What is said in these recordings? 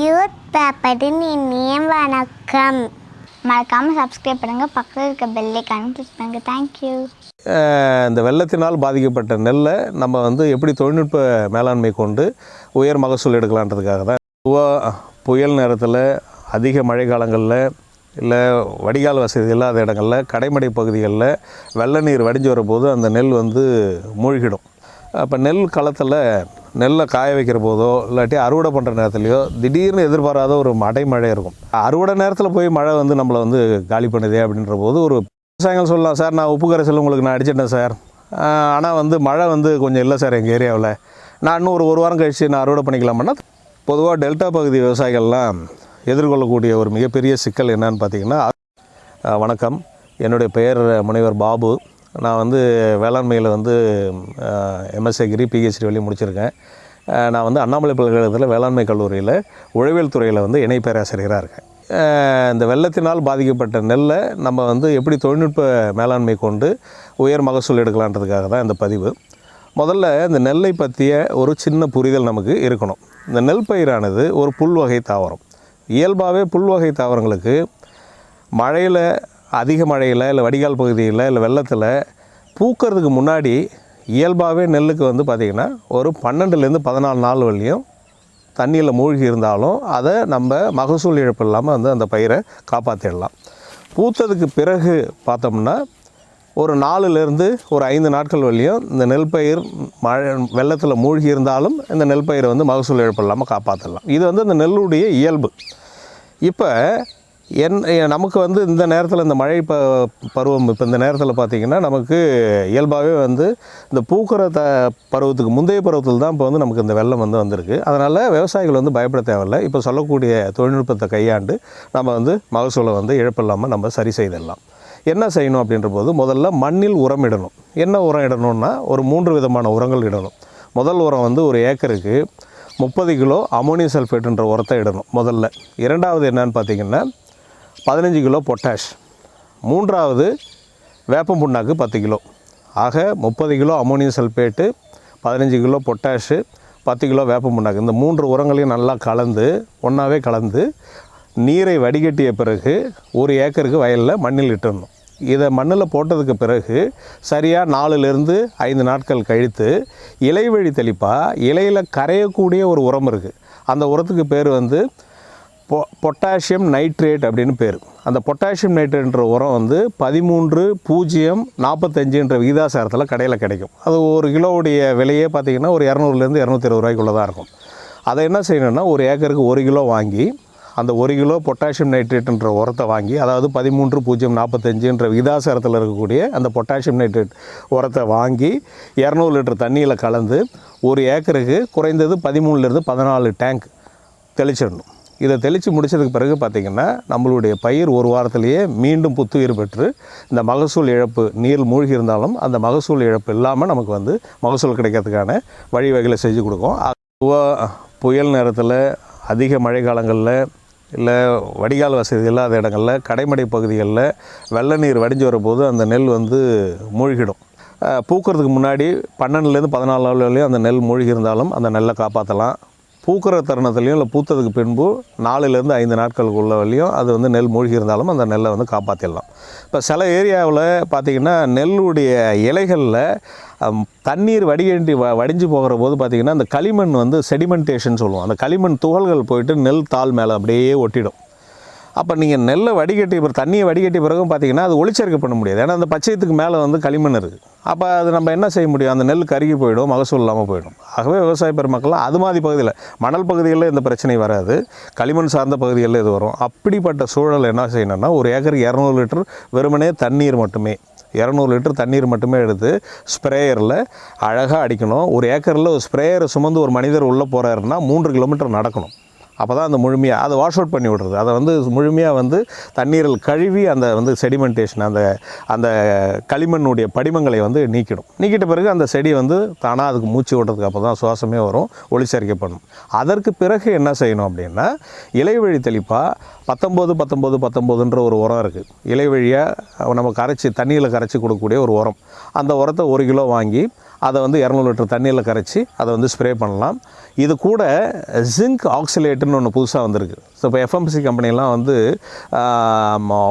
Youth பேப்பரின் இனிய வணக்கம். மறக்காமல் சப்ஸ்கிரைப் பண்ணுங்கள் பக்கத்தில் இருக்க பெல்லைக்கான கிளிக் பண்ணுங்கள் தேங்க்யூ இந்த வெள்ளத்தினால் பாதிக்கப்பட்ட நெல்லை நம்ம வந்து எப்படி தொழில்நுட்ப மேலாண்மை கொண்டு உயர் மகசூல் எடுக்கலான்றதுக்காக தான். புயல் நேரத்தில் அதிக மழை காலங்களில் இல்லை வடிகால் வசதி இல்லாத இடங்களில் கடைமடை பகுதிகளில் வெள்ள நீர் வடிஞ்சு வரும்போது அந்த நெல் வந்து மூழ்கிடும். அப்போ நெல் களத்தில் நெல்லை காய வைக்கிற போதோ இல்லாட்டி அறுவடை பண்ணுற நேரத்துலையோ திடீர்னு எதிர்பாராத ஒரு மடை மழை இருக்கும். அறுவடை நேரத்தில் போய் மழை வந்து நம்மளை வந்து காலி பண்ணுதே அப்படின்ற போது ஒரு விவசாயிகள் சொல்லலாம் சார் நான் உப்பு கரைசல் உங்களுக்கு நான் அடிச்சிட்டேன் சார். ஆனால் வந்து மழை வந்து கொஞ்சம் இல்லை சார் எங்கள் ஏரியாவில். நான் இன்னும் ஒரு ஒரு வாரம் கழித்து நான் அறுவடை பண்ணிக்கலாமான்னா பொதுவாக டெல்டா பகுதி விவசாயிகள்லாம் எதிர்கொள்ளக்கூடிய ஒரு மிகப்பெரிய சிக்கல் என்னன்னு பார்த்தீங்கன்னா வணக்கம். என்னுடைய பெயர் முனைவர் பாபு. நான் வந்து வேளாண்மையில் வந்து எம்எஸ்சி அக்ரி பிஹெச்டி வழி முடிச்சிருக்கேன். நான் வந்து அண்ணாமலை பல்கலைக்கழகத்தில் வேளாண்மை கல்லூரியில் உழவியல் துறையில் வந்து இணை பேராசிரியராக இருக்கேன். இந்த வெள்ளத்தினால் பாதிக்கப்பட்ட நெல்லை நம்ம வந்து எப்படி தொழில்நுட்ப மேலாண்மை கொண்டு உயர் மகசூல் எடுக்கலான்றதுக்காக தான் இந்த பதிவு. முதல்ல இந்த நெல்லை பற்றிய ஒரு சின்ன புரிதல் நமக்கு இருக்கணும். இந்த நெல் பயிரானது ஒரு புல்வகை தாவரம். இயல்பாகவே புல்வகை தாவரங்களுக்கு மழையில் அதிக மழையில் இல்லை வடிகால் பகுதியில் இல்லை வெள்ளத்தில் பூக்கிறதுக்கு முன்னாடி இயல்பாகவே நெல்லுக்கு வந்து பார்த்திங்கன்னா ஒரு பன்னெண்டுலேருந்து பதினாலு நாள் வரையும் தண்ணியில் மூழ்கி இருந்தாலும் அதை நம்ம மகசூல் இழப்பு இல்லாமல் வந்து அந்த பயிரை காப்பாற்றிடலாம் பூத்ததுக்கு பிறகு பார்த்தோம்னா ஒரு நாலுலேருந்து ஒரு ஐந்து நாட்கள் வரையும் இந்த நெல் பயிர் மழை வெள்ளத்தில் மூழ்கி இருந்தாலும் இந்த நெல் பயிரை வந்து மகசூல் இழப்பு இல்லாமல் காப்பாற்றலாம் இது வந்து அந்த நெல்லுடைய இயல்பு. இப்போ என் நமக்கு வந்து இந்த நேரத்தில் இந்த மழை ப பருவம் இப்போ இந்த நேரத்தில் பார்த்திங்கன்னா நமக்கு இயல்பாகவே வந்து இந்த பூக்கிற த பருவத்துக்கு முந்தைய பருவத்தில் தான் இப்போ வந்து நமக்கு இந்த வெள்ளம் வந்து வந்திருக்கு. அதனால் விவசாயிகள் வந்து பயப்பட தேவையில்லை. இப்போ சொல்லக்கூடிய தொழில்நுட்பத்தை கையாண்டு நம்ம வந்து மகசூலை வந்து இழப்பில்லாமல் நம்ம சரி செய்திடலாம். என்ன செய்யணும் அப்படின்ற போது முதல்ல மண்ணில் உரம் இடணும். என்ன உரம் இடணும்னா ஒரு மூன்று விதமான உரங்கள் இடணும். முதல் உரம் வந்து ஒரு ஏக்கருக்கு முப்பது கிலோ அமோனியம் சல்ஃபேட்டுன்ற உரத்தை இடணும் முதல்ல. இரண்டாவது என்னன்னு பார்த்தீங்கன்னா பதினஞ்சு கிலோ பொட்டாஷ். மூன்றாவது வேப்பம் புண்ணாக்கு பத்து கிலோ. ஆக முப்பது கிலோ அமோனியம் சல்பேட்டு பதினஞ்சு கிலோ பொட்டாஷு பத்து கிலோ வேப்பம் புண்ணாக்கு. இந்த மூன்று உரங்களையும் நல்லா கலந்து ஒன்றாவே கலந்து நீரை வடிகட்டிய பிறகு ஒரு ஏக்கருக்கு வயலில் மண்ணில் இட்டுடணும். இதை மண்ணில் போட்டதுக்கு பிறகு சரியாக நாலுலேருந்து ஐந்து நாட்கள் கழித்து இலை வழி தெளிப்பாக இலையில் கரையக்கூடிய ஒரு உரம் இருக்குது அந்த உரத்துக்கு பேர் வந்து பொ பொட்டாசியம் நைட்ரேட் அப்படின்னு பேர். அந்த பொட்டாசியம் நைட்ரேட்ன்ற உரம் வந்து பதிமூன்று பூஜ்ஜியம் நாற்பத்தஞ்சுன்ற விகிதாசாரத்தில் கடையில் கிடைக்கும். அது ஒரு கிலோவுடைய விலையே பார்த்திங்கன்னா ஒரு இரநூறுலேருந்து இரநூத்தி இருபது ரூபாய்க்குள்ளே தான் இருக்கும். அதை என்ன செய்யணும்னா ஒரு ஏக்கருக்கு ஒரு கிலோ வாங்கி அந்த ஒரு கிலோ பொட்டாசியம் நைட்ரேட்ன்ற உரத்தை வாங்கி அதாவது பதிமூன்று பூஜ்ஜியம் நாற்பத்தஞ்சுன்ற விகிதாசாரத்தில் இருக்கக்கூடிய அந்த பொட்டாசியம் நைட்ரேட் உரத்தை வாங்கி இரநூறு லிட்டர் தண்ணியில் கலந்து ஒரு ஏக்கருக்கு குறைந்தது பதிமூணுலேருந்து பதினாலு டேங்க் தெளிச்சிடணும். இதை தெளித்து முடித்ததுக்கு பிறகு பார்த்திங்கன்னா நம்மளுடைய பயிர் ஒரு வாரத்திலேயே மீண்டும் புத்துயிர் பெற்று இந்த மகசூல் இழப்பு நீர் மூழ்கி இருந்தாலும் அந்த மகசூல் இழப்பு இல்லாமல் நமக்கு வந்து மகசூல் கிடைக்கிறதுக்கான வழிவகைகளை செஞ்சு கொடுக்கும். புயல் நேரத்தில் அதிக மழை காலங்களில் இல்லை வடிகால் வசதி இல்லாத இடங்களில் கடைமடை பகுதிகளில் வெள்ள நீர் வடிஞ்சு வரும்போது அந்த நெல் வந்து மூழ்கிடும். பூக்கிறதுக்கு முன்னாடி பன்னெண்டுலேருந்து பதினாலு அளவுலேயும் அந்த நெல் மூழ்கி இருந்தாலும் அந்த நெல்லை காப்பாற்றலாம் பூக்கிற தருணத்துலையும் இல்லை பூத்ததுக்கு பின்பு நாலுலேருந்து ஐந்து நாட்களுக்குள்ள வரையும் அது வந்து நெல் மூழ்கி இருந்தாலும் அந்த நெல்லை வந்து காப்பாற்றிடலாம் இப்போ சில ஏரியாவில் பார்த்திங்கன்னா நெல்லுடைய இலைகளில் தண்ணீர் வடிகட்டி வ வடிஞ்சு போகிற போது பார்த்திங்கன்னா அந்த களிமண் வந்து செடிமெண்டேஷன் சொல்லுவோம். அந்த களிமண் துகள்கள் போயிட்டு நெல் தாள் மேலே அப்படியே ஒட்டிடும். அப்போ நீங்கள் நெல்லை வடிகட்டி பிறகு தண்ணியை வடிகட்டி பிறகும் பார்த்தீங்கன்னா அது ஒளிச்சேர்க்கை பண்ண முடியாது. ஏன்னா அந்த பச்சையத்துக்கு மேலே வந்து களிமண் இருக்குது அப்போ அது நம்ம என்ன செய்ய முடியும்? அந்த நெல் கருகி போயிடும் மகசூல் இல்லாமல் போயிடும். ஆகவே விவசாய பெருமக்கள்லாம் அது மாதிரி பகுதியில் மணல் பகுதிகளில் இந்த பிரச்சனை வராது. களிமண் சார்ந்த பகுதிகளில் இது வரும். அப்படிப்பட்ட சூழல் என்ன செய்யணும்னா ஒரு ஏக்கருக்கு இரநூறு லிட்டர் வெறுமனே தண்ணீர் மட்டுமே இரநூறு லிட்டர் தண்ணீர் மட்டுமே எடுத்து ஸ்ப்ரேயரில் அழகாக அடிக்கணும். ஒரு ஏக்கரில் ஒரு ஸ்ப்ரேயரை சுமந்து ஒரு மனிதர் உள்ளே போகிறாருன்னா மூன்று கிலோமீட்டர் நடக்கணும். அப்போ தான் அந்த முழுமையாக அதை வாஷ் அவுட் பண்ணி விடுறது. அதை வந்து முழுமையாக வந்து தண்ணீரில் கழுவி அந்த வந்து செடிமெண்டேஷன் அந்த அந்த களிமண்ணுடைய படிமங்களை வந்து நீக்கிடும். நீக்கிட்ட பிறகு அந்த செடி வந்து தானாக அதுக்கு மூச்சு விடுறதுக்கு அப்போ தான் சுவாசமே வரும் ஒளிச்சேர்க்கை பண்ணும் அதற்கு பிறகு என்ன செய்யணும் அப்படின்னா இலைவழி தெளிப்பாக பத்தொம்போது பத்தொம்போது பத்தொம்போதுன்ற ஒரு உரம் இருக்குது இலை வழியாக நம்ம கரைச்சி தண்ணியில் கரைச்சி கொடுக்கக்கூடிய ஒரு உரம். அந்த உரத்தை ஒரு கிலோ வாங்கி அதை வந்து இரநூறு லிட்டர் தண்ணியில் கரைச்சி அதை வந்து ஸ்ப்ரே பண்ணலாம். இது கூட ஜிங்க் ஆக்சிலேட்டுன்னு ஒன்று புதுசாக வந்திருக்கு. ஸோ இப்போ எஃப்எம்சி கம்பெனிலாம் வந்து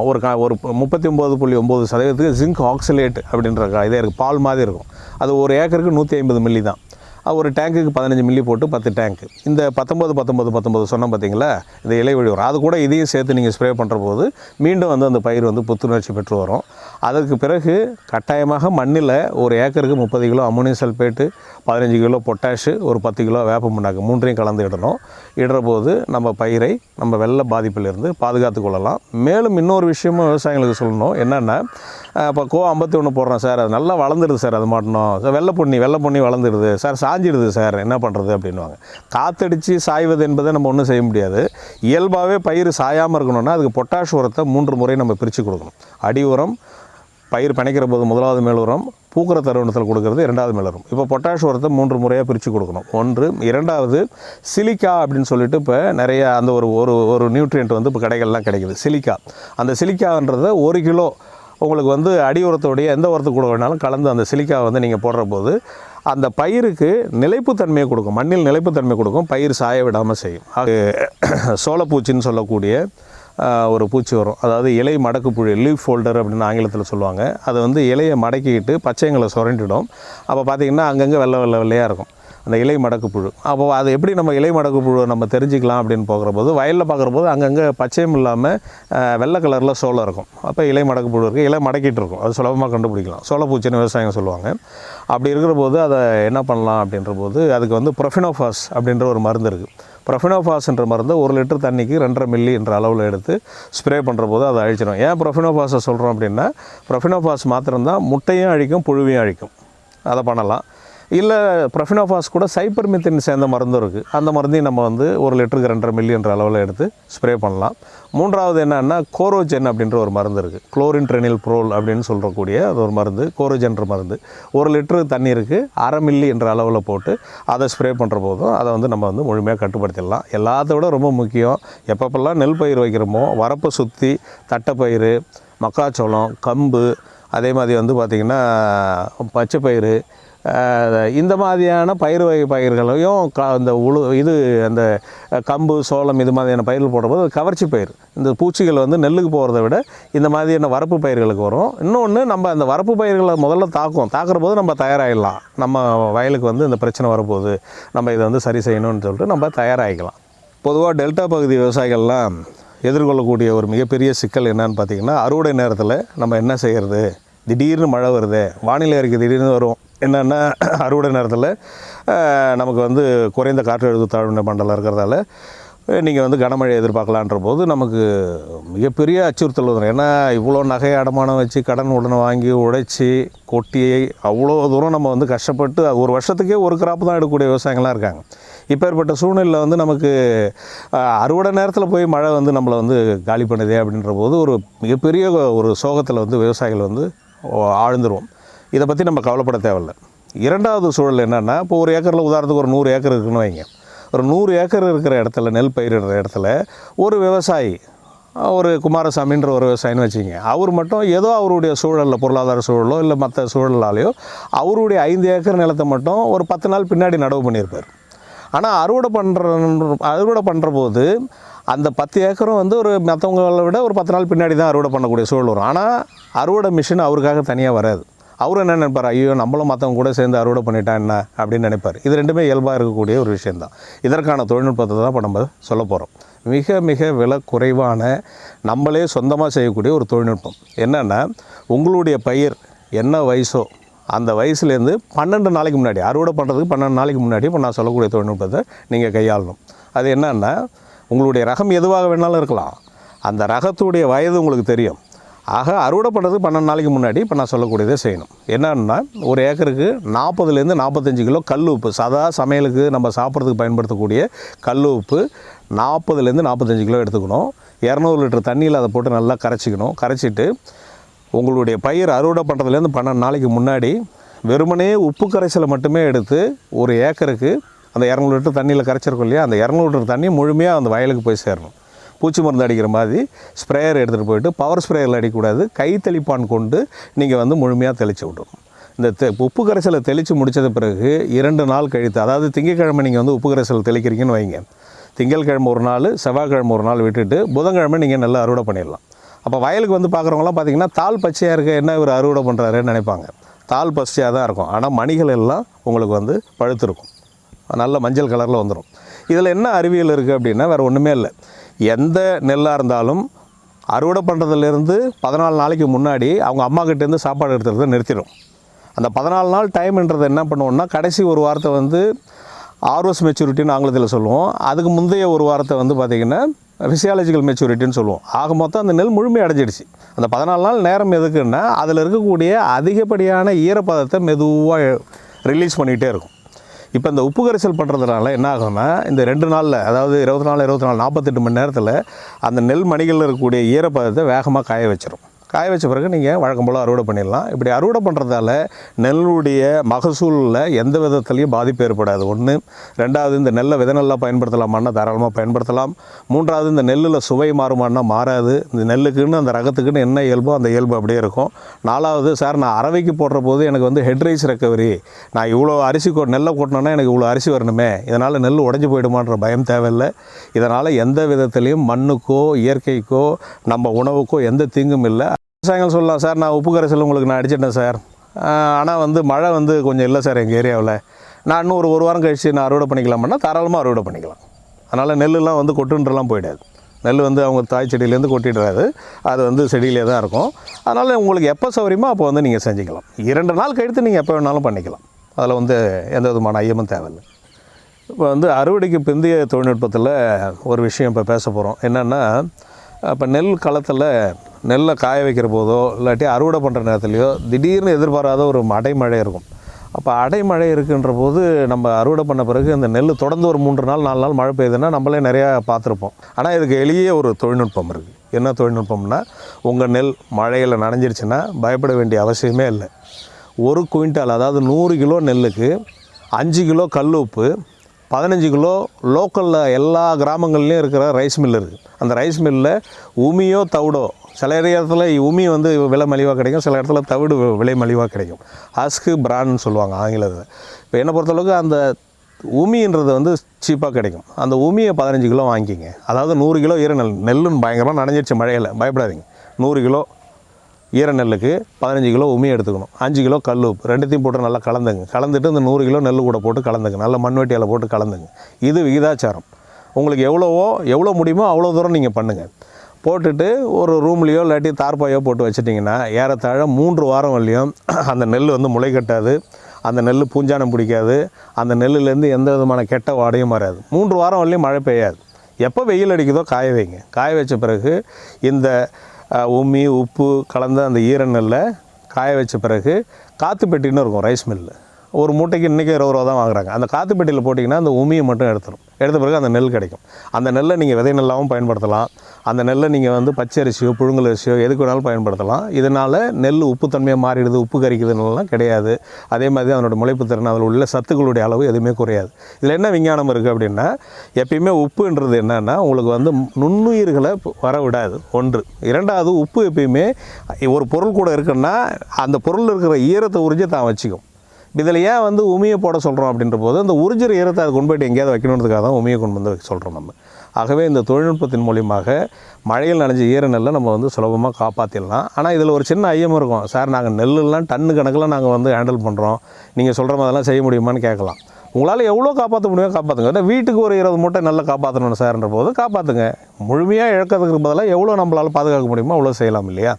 ஒரு க ஒரு முப்பத்தி ஒம்பது புள்ளி ஒம்பது சதவீதத்துக்கு ஜிங்க் ஆக்சிலேட் அப்படின்ற இதே இருக்குது பால் மாதிரி இருக்கும். அது ஒரு ஏக்கருக்கு நூற்றி ஐம்பது மில்லி தான். ஒரு டேங்க்குக்கு பதினஞ்சு மில்லி போட்டு பத்து டேங்க்கு இந்த பத்தொம்பது பத்தொம்பது பத்தொம்பது சொன்னோம் பார்த்தீங்களா? இந்த இலை வழி வரும் அது கூட இதையும் சேர்த்து நீங்கள் ஸ்ப்ரே பண்ணுற போது மீண்டும் வந்து அந்த பயிர் வந்து புத்துணர்ச்சி பெற்று வரும். அதற்கு பிறகு கட்டாயமாக மண்ணில் ஒரு ஏக்கருக்கு முப்பது கிலோ அமோனியம் சல்பேட்டு பதினஞ்சு கிலோ பொட்டாஷு ஒரு பத்து கிலோ வேப்ப முன்னாக்கு மூன்றையும் கலந்து இடணும். இடுற போது நம்ம பயிரை நம்ம வெள்ள பாதிப்பிலிருந்து பாதுகாத்து கொள்ளலாம். மேலும் இன்னொரு விஷயமும் விவசாயிகளுக்கு சொல்லணும். என்னென்னா இப்போ கோ ஐம்பத்தி ஒன்று போடுறோம் சார். அது நல்லா வளர்ந்துடுது சார் அது மாட்டணும். சார் வெள்ளை பொண்ணி வெள்ளை பொண்ணி வளர்ந்துடுது சார் காஞ்சிடுது சார். என்ன பண்ணுறது அப்படின்வாங்க காத்தடித்து சாய்வது என்பதை நம்ம ஒன்றும் செய்ய முடியாது. இயல்பாகவே பயிர் சாயாமல் இருக்கணும்னா அதுக்கு பொட்டாஷ் உரத்தை மூன்று முறை நம்ம பிரித்து கொடுக்கணும். அடி உரம் பயிர் பிணைக்கிற போது முதலாவது மேல் உரம் பூக்கிற தருணத்தில் கொடுக்கறது இரண்டாவது மேல் உரம். இப்போ பொட்டாஷ் உரத்தை மூன்று முறையாக பிரித்து கொடுக்கணும். ஒன்று இரண்டாவது சிலிக்கா அப்படின்னு சொல்லிட்டு இப்போ நிறைய அந்த ஒரு ஒரு ஒரு நியூட்ரியன்ட் வந்து இப்போ கடைகள்லாம் கிடைக்குது. சிலிக்கா. அந்த சிலிக்கான்றதை ஒரு கிலோ உங்களுக்கு வந்து அடி உரத்தோடைய எந்த உரத்துக்கு கூட வேணாலும் கலந்து அந்த சிலிக்கா வந்து நீங்கள் போடுற போது அந்த பயிருக்கு நிலைப்புத்தன்மையை கொடுக்கும். மண்ணில் நிலைப்புத்தன்மை கொடுக்கும். பயிர் சாய விடாமல் செய்யும். அது சோளப்பூச்சின்னு சொல்லக்கூடிய ஒரு பூச்சி வரும். அதாவது இலை மடக்கு புழு லீஃப் ஃபோல்டர் அப்படின்னு ஆங்கிலத்தில் சொல்லுவாங்க. அது வந்து இலையை மடக்கிட்டு பச்சைங்களை சுரண்டிடும். அப்போ பார்த்தீங்கன்னா அங்கங்கே வெள்ளை வெள்ளை வெள்ளையாக இருக்கும். அந்த இலை மடக்கு புழு. அப்போ அது எப்படி நம்ம இலை மடக்கு புழுவை நம்ம தெரிஞ்சுக்கலாம் அப்படின்னு போகிற போது வயலில் பார்க்குற போது அங்கங்கே பச்சையும் இல்லாமல் வெள்ளை கலரில் சோளம் இருக்கும். அப்போ இலை மடக்கு புழு இருக்குது. இலை மடக்கிட்டு இருக்கும். அது சுலபமாக கண்டுபிடிக்கலாம். சோளப்பூச்சின்னு விவசாயம் சொல்லுவாங்க. அப்படி இருக்கிற போது அதை என்ன பண்ணலாம் அப்படின்ற போது அதுக்கு வந்து ப்ரொஃபினோஃபாஸ் அப்படின்ற ஒரு மருந்து இருக்குது ப்ரொஃபினோஃபாஸ்ன்ற மருந்து ஒரு லிட்டர் தண்ணிக்கு ரெண்டரை மில்லி என்ற அளவில் எடுத்து ஸ்ப்ரே பண்ணுற போது அதை அழிச்சிடும். ஏன் ப்ரொஃபினோஃபாஸை சொல்கிறோம் அப்படின்னா ப்ரொஃபினோஃபாஸ் மாத்திரம்தான் முட்டையும் அழிக்கும் புழுவையும் அழிக்கும். அதை பண்ணலாம். இல்லை ப்ரொஃபினோஃபாஸ் கூட சைப்பர் மித்தின் சேர்ந்த மருந்தும் இருக்குது அந்த மருந்தையும் நம்ம வந்து ஒரு லிட்டருக்கு ரெண்டரை மில்லி என்ற அளவில் எடுத்து ஸ்ப்ரே பண்ணலாம். மூன்றாவது என்னென்னா கோரோஜென் அப்படின்ற ஒரு மருந்து இருக்குது குளோரின் ட்ரெனில் ப்ரோல் அப்படின்னு சொல்கிறக்கூடிய அது ஒரு மருந்து கோரோஜென்ற மருந்து. ஒரு லிட்டரு தண்ணீருக்கு அரை மில்லி என்ற அளவில் போட்டு அதை ஸ்ப்ரே பண்ணுற போதும் அதை வந்து நம்ம வந்து முழுமையாக கட்டுப்படுத்திடலாம். எல்லாத்த விட ரொம்ப முக்கியம் எப்பப்பெல்லாம் நெல் பயிர் வைக்கிறோமோ வரப்பை சுற்றி தட்டைப்பயிறு மக்காச்சோளம் கம்பு அதே மாதிரி வந்து பார்த்திங்கன்னா பச்சை பயிறு இந்த மாதிரியான பயிர் வகை பயிர்களையும் க இந்த உழு இது அந்த கம்பு சோளம் இது மாதிரியான பயிர்கள் போடும்போது கவர்ச்சி பயிர். இந்த பூச்சிகள் வந்து நெல்லுக்கு போகிறத விட இந்த மாதிரியான வரப்பு பயிர்களுக்கு வரும். இன்னொன்று நம்ம அந்த வரப்பு பயிர்களை முதல்ல தாக்கும் தாக்குற போது நம்ம தயாராகிடலாம் நம்ம வயலுக்கு வந்து இந்த பிரச்சனை வரப்போகுது. நம்ம இதை வந்து சரி செய்யணும்னு சொல்லிட்டு நம்ம தயாராகிக்கலாம். பொதுவாக டெல்டா பகுதி விவசாயிகள்லாம் எதிர்கொள்ளக்கூடிய ஒரு மிகப்பெரிய சிக்கல் என்னன்னு பார்த்திங்கன்னா அறுவடை நேரத்தில் நம்ம என்ன செய்கிறது திடீர்னு மழை வருது. வானிலை அறிக்கை திடீர்னு வரும். என்னென்னா அறுவடை நேரத்தில் நமக்கு வந்து குறைந்த காற்றழுத்த தாழ்வு மண்டலம் இருக்கிறதால நீங்கள் வந்து கனமழை எதிர்பார்க்கலான்ற போது நமக்கு மிகப்பெரிய அச்சுறுத்தல் வந்துடும் ஏன்னா இவ்வளோ நகை அடமானம் வச்சு கடன் உடனே வாங்கி உழைச்சி கொட்டி அவ்வளோ தூரம் நம்ம வந்து கஷ்டப்பட்டு ஒரு வருஷத்துக்கே ஒரு கிராப்பு தான் எடுக்கக்கூடிய விவசாயங்களாக இருக்காங்க. இப்பேற்பட்ட சூழ்நிலையில் வந்து நமக்கு அறுவடை நேரத்தில் போய் மழை வந்து நம்மளை வந்து காலி பண்ணுதே அப்படின்ற போது ஒரு மிகப்பெரிய ஒரு சோகத்தில் வந்து விவசாயிகள் வந்து ஆழ்ந்துருவோம். இதை பற்றி நம்ம கவலைப்பட தேவையில்ல. இரண்டாவது சூழல் என்னென்னா இப்போ ஒரு ஏக்கரில் உதாரணத்துக்கு ஒரு நூறு ஏக்கர் இருக்குன்னு வைங்க. ஒரு நூறு ஏக்கர் இருக்கிற இடத்துல நெல் பயிரிடுற இடத்துல ஒரு விவசாயி ஒரு குமாரசாமின்ற ஒரு விவசாயின்னு வச்சுங்க அவர் மட்டும் ஏதோ அவருடைய சூழலில் பொருளாதார சூழலோ இல்லை மற்ற சூழலாலேயோ அவருடைய ஐந்து ஏக்கர் நிலத்தை மட்டும் ஒரு பத்து நாள் பின்னாடி நடவு பண்ணியிருப்பார். ஆனால் அறுவடை பண்ணுற அறுவடை பண்ணுற போது அந்த பத்து ஏக்கரும் வந்து ஒரு மற்றவங்களை விட ஒரு பத்து நாள் பின்னாடி தான் அறுவடை பண்ணக்கூடிய சூழல் வரும். ஆனால் அறுவடை மிஷின் அவருக்காக தனியாக வராது. அவர் என்ன நினைப்பார்? ஐயோ நம்மளும் மற்றவங்க கூட சேர்ந்து அறுவடை பண்ணிட்டா என்ன? அப்படின்னு நினைப்பார். இது ரெண்டுமே இயல்பாக இருக்கக்கூடிய ஒரு விஷயந்தான் இதற்கான தொழில்நுட்பத்தை தான் இப்போ நம்ம சொல்ல போகிறோம் மிக மிக விலை குறைவான நம்மளே சொந்தமாக செய்யக்கூடிய ஒரு தொழில்நுட்பம். என்னென்னா உங்களுடைய பயிர் என்ன வயசோ அந்த வயசுலேருந்து பன்னெண்டு நாளைக்கு முன்னாடி அறுவடை பண்ணுறதுக்கு பன்னெண்டு நாளைக்கு முன்னாடி இப்போ நான் சொல்லக்கூடிய தொழில்நுட்பத்தை நீங்கள் கையாளணும். அது என்னென்னா உங்களுடைய ரகம் எதுவாக வேணாலும் இருக்கலாம். அந்த ரகத்துடைய வயது உங்களுக்கு தெரியும். ஆக அறுவடை பண்ணுறதுக்கு பன்னெண்டு நாளைக்கு முன்னாடி இப்போ நான் சொல்லக்கூடியதை செய்யணும். என்னன்னா ஒரு ஏக்கருக்கு நாற்பதுலேருந்து நாற்பத்தஞ்சு கிலோ கல் உப்பு சதா சமையலுக்கு நம்ம சாப்பிட்றதுக்கு பயன்படுத்தக்கூடிய கல் உப்பு நாற்பதுலேருந்து நாற்பத்தஞ்சு கிலோ எடுத்துக்கணும். இரநூறு லிட்டர் தண்ணியில் அதை போட்டு நல்லா கரைச்சிக்கணும். கரைச்சிட்டு உங்களுடைய பயிர் அறுவடை பண்ணுறதுலேருந்து பன்னெண்டு நாளைக்கு முன்னாடி வெறுமனே உப்பு கரைசலை மட்டுமே எடுத்து ஒரு ஏக்கருக்கு அந்த இரநூறு லிட்டர் தண்ணியில் கரைச்சிருக்கோம் இல்லையா? அந்த இரநூறு லிட்டர் தண்ணி முழுமையாக அந்த வயலுக்கு போய் சேரணும். பூச்சி மருந்து அடிக்கிற மாதிரி ஸ்ப்ரேயர் எடுத்துகிட்டு போயிட்டு பவர் ஸ்ப்ரேயரில் அடிக்கக்கூடாது. கை தெளிப்பான் கொண்டு நீங்கள் வந்து முழுமையாக தெளித்து விடணும். இந்த தெ- உப்பு கரைசலை தெளித்து முடிச்சது பிறகு இரண்டு நாள் கழித்து அதாவது திங்கட்கிழமை நீங்கள் வந்து உப்பு கரைசல் தெளிக்கிறீங்கன்னு வைங்க. திங்கட்கிழமை ஒரு நாள் செவ்வாய்க்கிழமை ஒரு நாள் விட்டுட்டு புதன்கிழமை நீங்கள் நல்லா அறுவடை பண்ணிடலாம். அப்போ வயலுக்கு வந்து பார்க்குறவங்களாம் பார்த்தீங்கன்னா தாள் பச்சையாக இருக்க என்ன இவர் அறுவடை பண்ணுறாருன்னு நினைப்பாங்க. தாள் பச்சையாக தான் இருக்கும். ஆனால் மணிகள் எல்லாம் உங்களுக்கு வந்து பழுத்திருக்கும். நல்ல மஞ்சள் கலரில் வந்துடும் இதில் என்ன அறிவியல் இருக்குது அப்படின்னா வேறு ஒன்றுமே இல்லை. எந்த நெல்லாக இருந்தாலும் அறுவடை பண்ணுறதுலேருந்து பதினாலு நாளைக்கு முன்னாடி அவங்க அம்மா கிட்டேருந்து சாப்பாடு எடுத்துகிறத நிறுத்திடும் அந்த பதினாலு நாள் டைம்ன்றது என்ன பண்ணுவோம்னா கடைசி ஒரு வாரத்தை வந்து ஆர்வஸ் மெச்சூரிட்டின்னு ஆங்கிலத்தில் சொல்லுவோம். அதுக்கு முந்தைய ஒரு வாரத்தை வந்து பார்த்திங்கன்னா ஃபிசியாலஜிக்கல் மெச்சூரிட்டின்னு சொல்லுவோம். ஆக மொத்தம் அந்த நெல் முழுமை அடைஞ்சிடுச்சு. அந்த பதினாலு நாள் நேரம் எதுக்குன்னா அதில் இருக்கக்கூடிய அதிகப்படியான ஈரப்பதத்தை மெதுவாக ரிலீஸ் பண்ணிகிட்டே இருக்கும். இப்போ இந்த உப்பு கரைசல் பண்ணுறதுனால என்ன ஆகும்னா இந்த ரெண்டு நாளில் அதாவது இருபத்தி நாலு இருபத்தி நாலு நாற்பத்தெட்டு மணி நேரத்தில் அந்த நெல் மணிகளில் இருக்கக்கூடிய ஈரப்பதத்தை வேகமாக காய வச்சிரும். காய வச்ச பிறகு நீங்கள் வழக்கம் போல் அறுவடை பண்ணிடலாம். இப்படி அறுவடை பண்ணுறதால நெல்லுடைய மகசூலில் எந்த விதத்துலையும் பாதிப்பு ஏற்படாது. ஒன்று ரெண்டாவது இந்த நெல்லை விதை நெல்லாக பயன்படுத்தலாமான்னா தாராளமாக பயன்படுத்தலாம். மூன்றாவது இந்த நெல்லில் சுவை மாறுமான்னா மாறாது. இந்த நெல்லுக்குன்னு அந்த ரகத்துக்குன்னு என்ன இயல்போ அந்த இயல்பு அப்படியே இருக்கும். நாலாவது சார் நான் அரவைக்கு போடுற போது எனக்கு வந்து ஹெட் ரைஸ் ரெக்கவரி. நான் இவ்வளோ அரிசி கொ நெல்லை கொட்டினேன்னா எனக்கு இவ்வளோ அரிசி வரணுமே. இதனால் நெல் உடஞ்சி போயிடுமான்ற பயம் தேவையில்லை. இதனால் எந்த விதத்துலேயும் மண்ணுக்கோ இயற்கைக்கோ நம்ம உணவுக்கோ எந்த தீங்கும் இல்லை. விவசாயிகள் சொல்லலாம் சார் நான் உப்பு கரைசல் உங்களுக்கு நான் அடிச்சிட்டேன் சார். ஆனால் வந்து மழை வந்து கொஞ்சம் இல்லை சார் எங்கள் ஏரியாவில். நான் இன்னும் ஒரு ஒரு வாரம் கழிச்சு நான் அறுவடை பண்ணிக்கலாம்னா தாராளமாக அறுவடை பண்ணிக்கலாம். அதனால் நெல்லுலாம் வந்து கொட்டுன்றலாம் போயிடாது. நெல் வந்து அவங்க தாய் செடியிலேருந்து கொட்டிடுறாது அது வந்து செடியிலே தான் இருக்கும். அதனால் உங்களுக்கு எப்போ சௌகரியமோ அப்போ வந்து நீங்கள் செஞ்சுக்கலாம். இரண்டு நாள் கழித்து நீங்கள் எப்போ வேணாலும் பண்ணிக்கலாம். அதில் வந்து எந்த விதமான ஐயமும் தேவையில்லை. இப்போ வந்து அறுவடைக்கு பிந்தைய தொழில்நுட்பத்தில் ஒரு விஷயம் இப்போ பேச போகிறோம் என்னென்னா இப்போ நெல் களத்தில் நெல்லை காய வைக்கிற போதோ இல்லாட்டி அறுவடை பண்ணுற நேரத்துலையோ திடீர்னு எதிர்பாராத ஒரு அடைமழை இருக்கும். அப்போ அடைமழை இருக்குன்ற போது நம்ம அறுவடை பண்ண பிறகு இந்த நெல் தொடர்ந்து ஒரு மூன்று நாள் நாலு நாள் மழை பெய்யுதுன்னா நம்மளே நிறையா பார்த்துருப்போம். ஆனால் இதுக்கு எளிய ஒரு தொழில்நுட்பம் இருக்குது என்ன தொழில்நுட்பம்னா உங்கள் நெல் மழையில் நனைஞ்சிருச்சுன்னா பயப்பட வேண்டிய அவசியமே இல்லை. ஒரு குவிண்டால் அதாவது நூறு கிலோ நெல்லுக்கு அஞ்சு கிலோ கல் உப்பு பதினஞ்சு கிலோ லோக்கலில் எல்லா கிராமங்கள்லேயும் இருக்கிற ரைஸ் மில் இருக்குது அந்த ரைஸ் மில்லில் உமியோ தவிடோ சில இடத்துல உமி வந்து விலை மலிவாக கிடைக்கும் சில இடத்துல தவிடு விலை மலிவாக கிடைக்கும். ஹஸ்கு பிராண்ட்னு சொல்லுவாங்க ஆங்கிலத்தில். இப்போ என்னை பொறுத்தளவுக்கு அந்த உமின்றது வந்து சீப்பாக கிடைக்கும். அந்த உமியை பதினஞ்சு கிலோ வாங்கிக்கிங்க. அதாவது நூறு கிலோ ஈர நெல் நெல்லுன்னு பயங்கரமாக நனைஞ்சிருச்சு மழையில். பயப்படாதீங்க. நூறு கிலோ ஈர நெல்லுக்கு பதினஞ்சு கிலோ உமி எடுத்துக்கணும். அஞ்சு கிலோ கல் உப்பு. ரெண்டுத்தையும் போட்டு நல்லா கலந்துங்க. கலந்துட்டு இந்த நூறு கிலோ நெல் கூட போட்டு கலந்துங்க. நல்ல மண்வெட்டியால் போட்டு கலந்துங்க. இது விகிதாச்சாரம். உங்களுக்கு எவ்வளவோ எவ்வளோ முடியுமோ அவ்வளோ தூரம் நீங்கள் பண்ணுங்கள் போட்டுட்டு ஒரு ரூம்லேயோ இல்லாட்டி தார்பாயோ போட்டு வச்சிட்டிங்கன்னா ஏறத்தாழ மூன்று வாரம் வரலையும் அந்த நெல் வந்து முளை கட்டாது. அந்த நெல் பூஞ்சானம் பிடிக்காது. அந்த நெல்லுலேருந்து எந்த விதமான கெட்ட வாடையும் வராது. மூன்று வாரம் வரலையும் மழை பெய்யாது. எப்போ வெயில் அடிக்குதோ காய வைங்க. காய வச்ச பிறகு இந்த உமி உப்பு கலந்த அந்த ஈர நெல்லை காய வச்ச பிறகு காற்று பெட்டின்னு இருக்கும் ரைஸ் மில்லு ஒரு மூட்டைக்கு இன்றைக்கி இருபது ரூபா தான் வாங்குறாங்க. அந்த காற்று பெட்டியில் போட்டிங்கன்னா அந்த உமியை மட்டும் எடுத்துடும் எடுத்த பிறகு அந்த நெல் கிடைக்கும். அந்த நெல்லை நீங்கள் விதை நெல்லாகவும் பயன்படுத்தலாம். அந்த நெல்லை நீங்கள் வந்து பச்சரிசியோ புழுங்கல் அரிசியோ எதுக்கு வேணாலும் பயன்படுத்தலாம். இதனால் நெல் உப்புத்தன்மையாக மாறிடுது உப்பு கரிக்குதுன்னெல்லாம் கிடையாது. அதே மாதிரி அதனோட முளைப்பு திறன் அதில் உள்ள சத்துக்களுடைய அளவு எதுவுமே குறையாது. இதில் என்ன விஞ்ஞானம் இருக்குது அப்படின்னா எப்பயுமே உப்புன்றது என்னென்னா உங்களுக்கு வந்து நுண்ணுயிர்களை வர விடாது. ஒன்று. இரண்டாவது உப்பு எப்பயுமே ஒரு பொருள் கூட இருக்குன்னா அந்த பொருள் இருக்கிற ஈரத்தை உறிஞ்சி தான் வச்சுக்கும். இதில் ஏன் வந்து உமியை போட சொல்கிறோம் அப்படின்ற போது அந்த உறிஞ்சிற ஈரத்தை அது கொண்டு போயிட்டு எங்கேயாவது வைக்கணுன்றதுக்காக தான் உமியை கொண்டு வந்து வைக்க சொல்கிறோம் நம்ம. ஆகவே இந்த தொழில்நுட்பத்தின் மூலியமாக மழையில் நனைஞ்ச ஈர நெல்லை நம்ம வந்து சுலபமாக காப்பாற்றிடலாம் ஆனால் இதில் ஒரு சின்ன ஐயம் இருக்கும். சார் நாங்கள் நெல்லுலாம் டன்னு கணக்கில் நாங்கள் வந்து ஹேண்டில் பண்ணுறோம் நீங்கள் சொல்கிற மாதிரிலாம் செய்ய முடியுமான்னு கேட்கலாம். உங்களால் எவ்வளோ காப்பாற்ற முடியுமோ காப்பாற்றுங்க ஏன்னா வீட்டுக்கு ஒரு இருபது மூட்டை நல்லா காப்பாற்றணும் சார்ன்ற போது காப்பாற்றுங்க முழுமையாக இழக்கிறதுக்கு பதிலாக எவ்வளோ நம்மளால் பாதுகாக்க முடியுமோ அவ்வளோ செய்யலாம் இல்லையா?